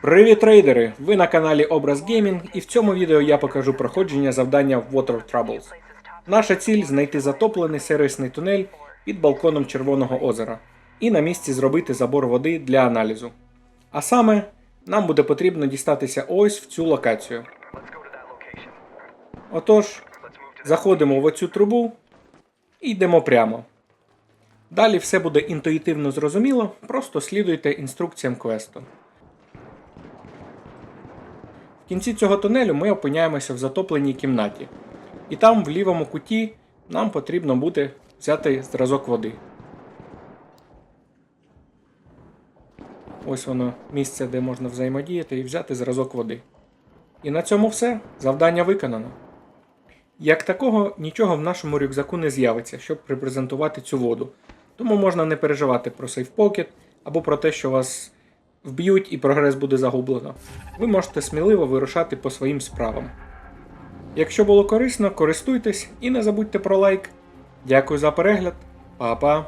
Привіт, трейдери! Ви на каналі Образ Геймінг, і в цьому відео я покажу проходження завдання Water Troubles. Наша ціль знайти затоплений сервісний тунель під балконом Червоного озера і на місці зробити забор води для аналізу. А саме, нам буде потрібно дістатися ось в цю локацію. Отож, заходимо в оцю трубу і йдемо прямо. Далі все буде інтуїтивно зрозуміло, просто слідуйте інструкціям квесту. В кінці цього тунелю ми опиняємося в затопленій кімнаті. І там, в лівому куті, нам потрібно буде взяти зразок води. Ось воно місце, де можна взаємодіяти і взяти зразок води. І на цьому все. Завдання виконано. Як такого, нічого в нашому рюкзаку не з'явиться, щоб репрезентувати цю воду. Тому можна не переживати про сейфпокет або про те, що вас вб'ють і прогрес буде загублено. Ви можете сміливо вирушати по своїм справам. Якщо було корисно, користуйтесь і не забудьте про лайк. Дякую за перегляд. Па-па!